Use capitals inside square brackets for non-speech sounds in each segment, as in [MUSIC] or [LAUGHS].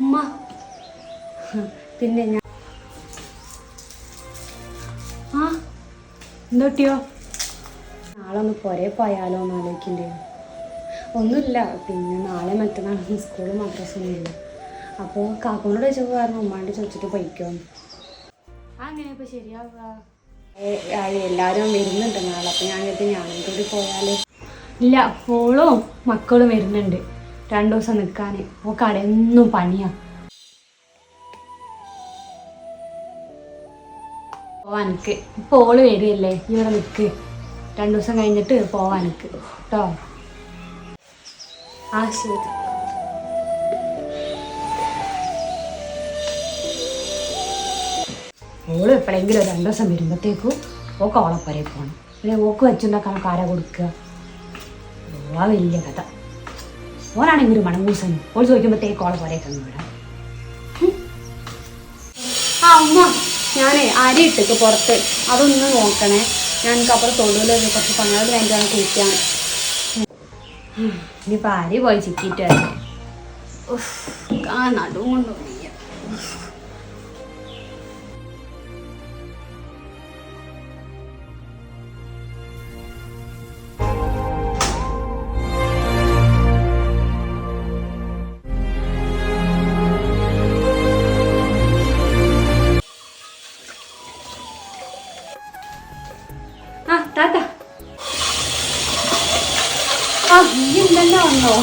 ഉമ്മ. പിന്നെ ഞാൻ ആ എന്തോട്ടിയോ? നാളെ ഒന്ന് പുരേ പോയാലോ എന്ന് ഒന്നുമില്ല പിന്നെ നാളെ മറ്റന്നാൾ സ്കൂളും മദ്രസൊന്നുമില്ല അപ്പോൾ കാക്കോനോട് ചോദിച്ചപ്പോൾ പറഞ്ഞു ഉമ്മാണ്ട് ചോദിച്ചിട്ട് പോയിക്കോ. അങ്ങനെ ഇപ്പോൾ ശരിയാവുക. എല്ലാവരും വരുന്നുണ്ട് നാളെ. അപ്പോൾ ഞാൻ കരുതി ഞാനും കൂടി പോയാൽ ഇല്ല ഓളും മക്കളും വരുന്നുണ്ട്. രണ്ടു ദിവസം നിൽക്കാൻ ഓ എന്നും പണിയാ. പോവാനക്ക്. ഇപ്പോൾ ഓൾ വരികയല്ലേ ഇവിടെ നിൽക്ക് രണ്ടു ദിവസം കഴിഞ്ഞിട്ട് പോവാനക്ക് കേട്ടോ ആ ശരി. ഓൾ എപ്പോഴെങ്കിലും രണ്ടു ദിവസം വരുമ്പോഴത്തേക്കും ഓക്ക് ഓളപ്പുരയിൽ പോകണം പിന്നെ ഓക്ക് വെച്ചുണ്ടാക്കാൻ കാര കൊടുക്കുക. ഓ വലിയ കഥ. ഓനാണെങ്കിൽ ഒരു മണങ്ങൂസൻ ഓൾ ചോദിക്കുമ്പോഴത്തേക്ക് ഓളെ പോലെ അങ്ങ് വിടാം. ആ ഉമ്മ ഞാനേ അരി ഇട്ടിട്ട് പുറത്ത് അതൊന്ന് നോക്കണേ ഞാൻ എനിക്ക് അപ്പുറം തൊടുവിൽ കുറച്ച് പണിയോട് വേണ്ടിയാണ് കുളിക്കാൻ ഇനിയിപ്പോൾ അരി പോയി ചിക്കിയിട്ട് വരാം. ഉഫ്, നീ ഇന്നലെ വന്നോ?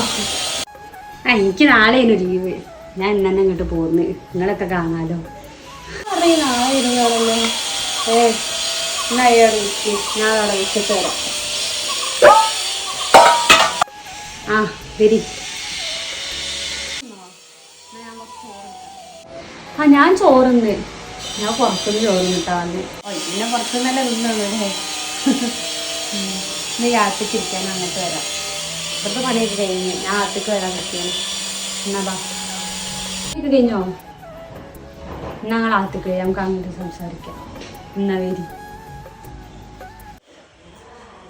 ആ എനിക്ക് നാളെയാണ് ലീവ് ഞാൻ ഇന്നെ ഇങ്ങോട്ട് പോന്ന്. നിങ്ങളൊക്കെ കാണാലോ. നാളെ ഏ എന്നാ ആ വരി. ആ ഞാൻ ചോറുന്ന്. ഞാൻ പുറത്തുനിന്ന് ചോറ് കിട്ടാന്ന് പിന്നെ പുറത്തുനിന്നല്ലേ തിന്നല്ലേ ഇന്ന് യാത്രക്കിരിക്കാൻ അങ്ങോട്ട് വരാം. ഇവിടുത്തെ പണിയൊക്കെ കഴിഞ്ഞ് ഞാൻ അകത്തേക്ക് വരാൻ പറ്റിയാണ് എന്നാ ഇത് കഴിഞ്ഞോ? ഞങ്ങൾ അകത്തേക്ക് വരാം. നമുക്ക് അങ്ങോട്ട് സംസാരിക്കാം. എന്നാ വരി.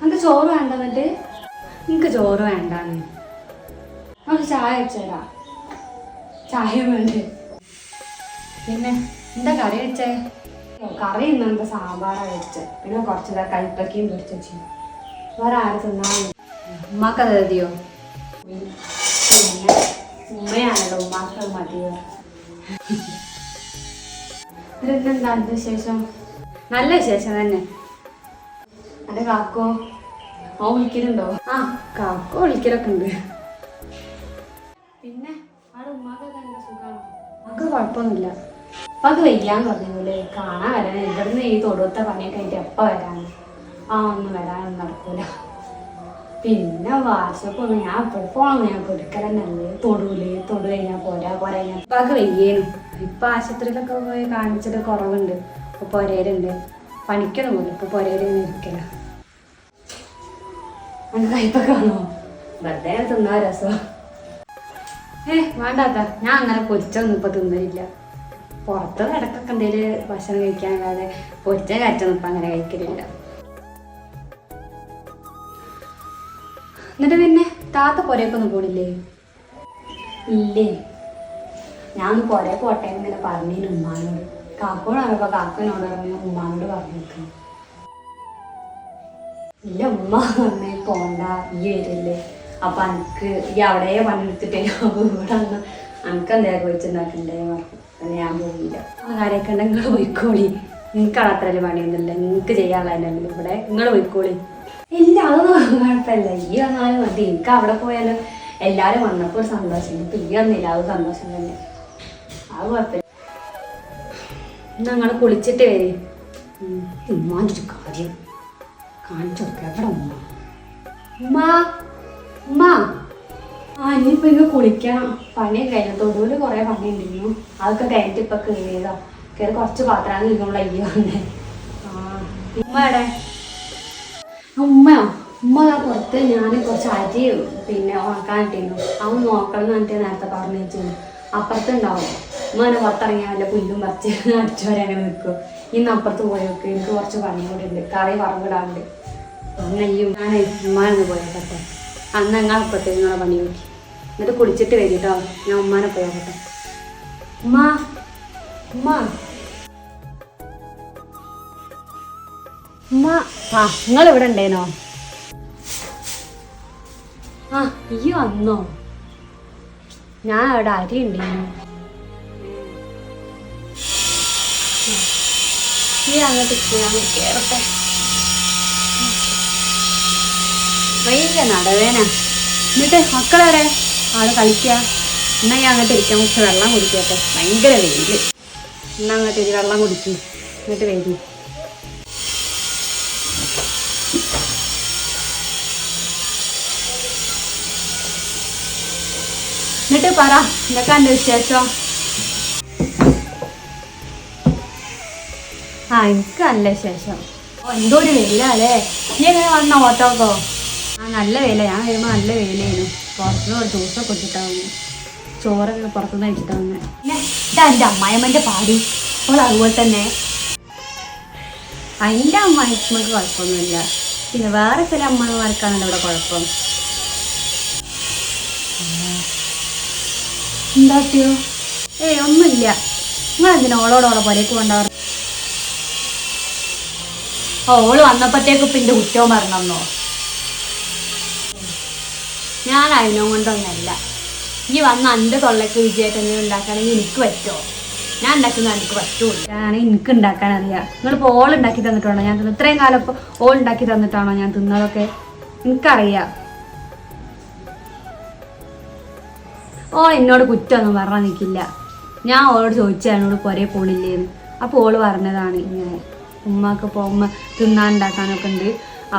നമുക്ക് ചോറ് വേണ്ട എന്നിട്ട്? നിങ്ങൾക്ക് ചോറ് വേണ്ടാന്ന്. നമുക്ക് ചായ വെച്ചേരാ ചായ വേണ്ട. പിന്നെ എന്താ കറി വെച്ചേ? കറി ഇന്ന് എന്താ സാമ്പാറാണ് വെച്ചേ. പിന്നെ കുറച്ച് കൈപ്പക്കയും പൊരിച്ച് വേറെ ആരും തിന്നാൻ ഉമ്മാക്കത് മതിയോ പിന്നെ ഉമ്മയാണല്ലോ ഉമ്മാക്ക് അത് മതിയോ അതിന്റെ ശേഷം നല്ല ശേഷം തന്നെ. അന്റെ കാക്കോ. ഓ വിളിക്കലുണ്ടോ? ആ കാക്കോ വിളിക്കലൊക്കെ ഉണ്ട്. പിന്നെ അവിടെ ഉമ്മാക്കൊക്കെ എന്താ സുഖമാണോ നമുക്ക് കുഴപ്പമൊന്നുമില്ല. അപ്പൊ അത് വയ്യാന്ന് പറഞ്ഞല്ലേ കാണാൻ വരാൻ ഇവിടുന്ന് ഈ തൊടുത്ത പണിയൊക്കെ ആയിട്ട് എപ്പ വരാൻ? ആ ഒന്നും വരാനൊന്നും നടക്കൂല. പിന്നെ വാട്സപ്പ് ഒന്നും ഞാൻ പോകണം ഞാൻ കൊടുക്കലെന്നല്ലേ തൊടൂൽ തൊടു കഴിഞ്ഞാൽ പോരാ പോരാ ഞാൻ ഇപ്പൊക്കെ അത് വയ്യേനു. ഇപ്പൊ ആശുപത്രിയിലൊക്കെ പോയി കാണിച്ചിട്ട് കുറവുണ്ട്. ഇപ്പൊ പൊരയിലുണ്ട് പണിക്കൊന്നും പോലും ഇപ്പൊ പൊരയിൽ ഇരിക്കല. കാണോ വെറുതെ തിന്നാ രസം. ഏ വേണ്ടാത്ത. ഞാൻ അങ്ങനെ പൊരിച്ചൊന്നും ഇപ്പൊ തിന്നില്ല പുറത്ത് ഇടക്കൊക്കെ എന്തെങ്കിലും ഭക്ഷണം കഴിക്കാനല്ലാതെ പൊരിച്ച കാറ്റൊന്നും ഇപ്പൊ അങ്ങനെ കഴിക്കലില്ല. എന്നിട്ട് പിന്നെ താത്ത പുരയൊക്കൊന്നും പോണില്ലേ? ഇല്ലേ. ഞാൻ ഒന്ന് പുര പോട്ടെ ഇങ്ങനെ പറഞ്ഞതിന് ഉമ്മാനോട്. കാക്കോടാണപ്പോ കാക്കനോട് പറഞ്ഞ ഉമ്മാനോട് പറഞ്ഞു ഇല്ല ഉമ്മ പറഞ്ഞേ പോണ്ട ഈ വരില്ലേ. അപ്പൊ അനക്ക് ഈ അവിടെ പണിയെടുത്തിട്ടേ ഇവിടെ വന്ന് അനക്ക് എന്തായാലും പോയിച്ചുണ്ടാക്കണ്ടേ പറഞ്ഞു. ഞാൻ പോയില്ല. ആ കാര്യമൊക്കെ ഉണ്ടെങ്കിൽ നിങ്ങൾ പോയിക്കോളി. നിങ്ങൾക്ക് അത്രയും പണിയൊന്നുമില്ല. നിങ്ങൾക്ക് ചെയ്യാനുള്ള ഇവിടെ നിങ്ങൾ പോയിക്കോളി. ഇല്ല അതൊന്നും കുഴപ്പമില്ല. ഈ വന്നാലും മതി. എനിക്ക് അവിടെ പോയാലും എല്ലാരും വന്നപ്പോൾ ഒരു സന്തോഷം. ഇപ്പൊ ഈ വന്നില്ല അത് സന്തോഷം തന്നെ. അത് കുഴപ്പമില്ല. ഞങ്ങൾ കുളിച്ചിട്ട് വരി. ഉമ്മാന്റെ ഒരു കാര്യം കാണിച്ചു എവിടെ ഉമ്മ? ഉമ്മ ഉമ്മ. ആ ഇനിയിപ്പോ ഇങ്ങ് കുളിക്കണം. പണി കഴിഞ്ഞു. തൊടുവിൽ കൊറേ പണി ഉണ്ടായിരുന്നു അതൊക്കെ കഴിഞ്ഞിട്ട് ഇപ്പൊ കയറിയതാ കയറി കുറച്ച് പാത്രം കഴിക്കുമ്പോൾ അയ്യോ ഉമ്മ എവിടെ? ഉമ്മയോ ഉമ്മ പുറത്ത് ഞാൻ കുറച്ച് അരി പിന്നെ ഉണക്കാൻ ഇട്ടിരുന്നു. അവൻ നോക്കണം എന്ന് പറഞ്ഞിട്ട് നേരത്തെ പറഞ്ഞു വെച്ചിരുന്നു അപ്പുറത്തുണ്ടാവും. ഉമ്മ അങ്ങനെ പുറത്തിറങ്ങിയാൽ വല്ല പുല്ലും പറിച്ച് [LAUGHS] അടിച്ചു വരെ അങ്ങനെ നിൽക്കും ഇന്ന് അപ്പുറത്ത് പോയി വെക്കും എനിക്ക് കുറച്ച് പണി കൂടി ഉണ്ട് കറി വറവിടാണ്ട് അയ്യോ ഞാൻ ഉമ്മാനൊന്ന് പോയേക്കട്ടെ. അന്ന് ഞങ്ങൾ അപ്പുറത്ത് നിങ്ങളെ പണി നോക്കി. എന്നിട്ട് കുളിച്ചിട്ട് വരും കേട്ടോ ഞാൻ ഉമ്മാനെ പോയോട്ടെ ഉമ്മ ഉമ്മ. നിങ്ങൾ ഇവിടെ ഉണ്ടേനോ? ആ ഈ വന്നോ. ഞാൻ അവിടെ അരി ഉണ്ടേനു നീ അങ്ങോട്ട് വലിയ നടവേന. എന്നിട്ട് മക്കളെവിടെ ആൾ കളിക്കുക എന്നാ ഞാൻ അങ്ങോട്ട് ഇരിക്കാൻ കുറച്ച് വെള്ളം കുടിക്കട്ടെ. ഭയങ്കര വെയിൽ. എന്നാ അങ്ങോട്ട് ഇരി വെള്ളം കുടിക്കും. എന്നിട്ട് വെയിൽ എന്നിട്ട് പറ എന്തൊക്കെ എന്റെ വിശേഷം? ആ എനിക്ക് നല്ല വിശേഷം. ഓ എന്തോ ഒരു വെയിലല്ലേ നീ എങ്ങനെ വന്ന ഓട്ടോക്കോ? ആ നല്ല വെയില. ഞാൻ വരുമ്പോൾ നല്ല വെയിലായിരുന്നു. പുറത്തുനിന്ന് ഒരു ദിവസം ഇട്ടിട്ടാ ചോറൊക്കെ പുറത്തുനിന്ന് കഴിച്ചിട്ടാ ഇതാ എന്റെ അമ്മായിമ്മന്റെ പാടി. അപ്പോൾ അതുപോലെ തന്നെ. അതിന്റെ അമ്മായിമ്മക്ക് കുഴപ്പമൊന്നുമില്ല. പിന്നെ വേറെ ചില അമ്മമാർക്കാണല്ലോ ഇവിടെ കുഴപ്പം. എന്താട്ടിയോ ഏയ് ഒന്നുമില്ല. നിങ്ങൾ എന്തിനാ ഓളോടോളെ പുരയ്ക്ക് കൊണ്ടാറ് ഓൾ വന്നപ്പോഴത്തേക്ക് ഇപ്പം എന്റെ കുറ്റവും പറഞ്ഞോ ഞാൻ അതിനോ കൊണ്ടൊന്നല്ല. ഈ വന്ന എന്റെ തൊള്ളക്ക് വിജയത്തെ എന്തെങ്കിലും ഉണ്ടാക്കുകയാണെങ്കിൽ എനിക്ക് പറ്റുമോ ഞാൻ ഉണ്ടാക്കുന്ന എനിക്ക് പറ്റൂല ഞാനാണെങ്കിൽ എനിക്ക് ഉണ്ടാക്കാൻ അറിയാം. നിങ്ങളിപ്പോൾ ഓൾ ഉണ്ടാക്കി തന്നിട്ടാണോ ഞാൻ തിന്നത് ഇത്രയും കാലം ഇപ്പോൾ ഓൾ ഉണ്ടാക്കി തന്നിട്ടാണോ ഞാൻ തിന്നതൊക്കെ? എനിക്കറിയാം. ഓ എന്നോട് കുറ്റമൊന്നും പറഞ്ഞാൽ നിൽക്കില്ല ഞാൻ ഓളോട് ചോദിച്ചാൽ എന്നോട് കുറേ പോണില്ലേന്ന്. അപ്പോൾ ഓൾ പറഞ്ഞതാണ് ഇങ്ങനെ. ഉമ്മക്ക് ഇപ്പോൾ ഉമ്മ തിന്നാൻ ഉണ്ടാക്കാനൊക്കെ ഉണ്ട്.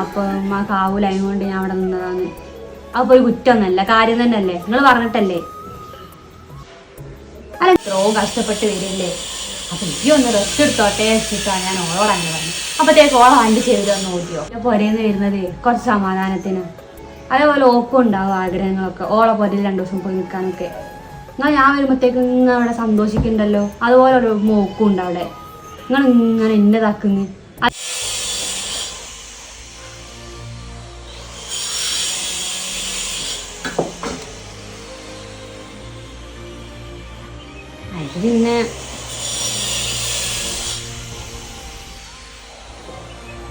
അപ്പോൾ ഉമ്മക്ക് ആവൂല അതുകൊണ്ട് ഞാൻ അവിടെ നിന്നതാണ്. അപ്പോൾ ഒരു കുറ്റമൊന്നല്ല കാര്യം തന്നെയല്ലേ? നിങ്ങൾ പറഞ്ഞിട്ടല്ലേ? അല്ല എത്രയോ കഷ്ടപ്പെട്ട് വരില്ലേ? അപ്പൊ ഈ ഒന്ന് റെസ്റ്റ് എടുത്തോട്ടെ വെച്ചിട്ടാ ഞാൻ ഓളോട് പറഞ്ഞു. അപ്പത്തേക്ക് ഓളോ വണ്ടി ചെയ്തു തന്നു നോക്കിയോ പൊരേന്ന് വരുന്നത് കുറച്ച് സമാധാനത്തിന്. അതേപോലെ ഓക്കും ഉണ്ടാവും ആഗ്രഹങ്ങളൊക്കെ. ഓളെ പോലെ രണ്ടു ദിവസം പോയി നിൽക്കാനൊക്കെ. എന്നാൽ ഞാൻ വരുമ്പോഴത്തേക്ക് ഇങ്ങനെ അവിടെ സന്തോഷിക്കുന്നുണ്ടല്ലോ. അതുപോലെ ഒരു മോക്കും ഉണ്ട് അവിടെ. നിങ്ങൾ ഇങ്ങനെ എന്നതാക്കുന്നു പിന്നെ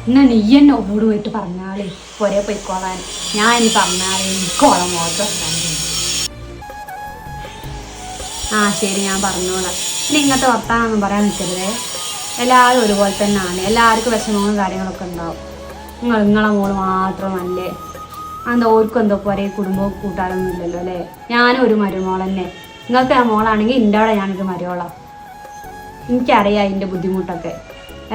എന്നാ നീ എന്നെ ഓളോട് പോയിട്ട് പറഞ്ഞാളേ. പൊരേ പോയിക്കോളാൻ. ഞാൻ ഇനി പറഞ്ഞാളേ എനിക്കോളം മോശം ആ ശരി ഞാൻ പറഞ്ഞോളാം. ഇനി ഇങ്ങനത്തെ വർത്താനൊന്നും പറയാൻ നിൽക്കരുതേ. എല്ലാവരും ഒരുപോലെ തന്നെയാണ് എല്ലാവർക്കും വിഷമങ്ങളും കാര്യങ്ങളൊക്കെ ഉണ്ടാവും. നിങ്ങൾ നിങ്ങളെ മോൾ മാത്രമല്ലേ എന്താ ഓർക്കും എന്തോ പോരെ കുടുംബവും കൂട്ടാരൊന്നും ഇല്ലല്ലോ അല്ലേ? ഞാനും ഒരു മരുമോൾ തന്നെ. നിങ്ങൾക്ക് ആ മോളാണെങ്കിൽ എന്റെ അവിടെ ഞാനൊരു മരുമോളാണ് എനിക്കറിയാം അതിന്റെ ബുദ്ധിമുട്ടൊക്കെ.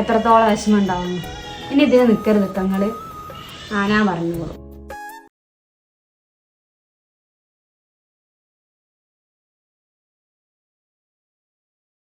എത്രത്തോളം വിഷമം ഉണ്ടാവുന്നു. ഇനി ഇതിന് നിൽക്കരുത് തങ്ങൾ ആ ഞാൻ പറഞ്ഞോളൂ.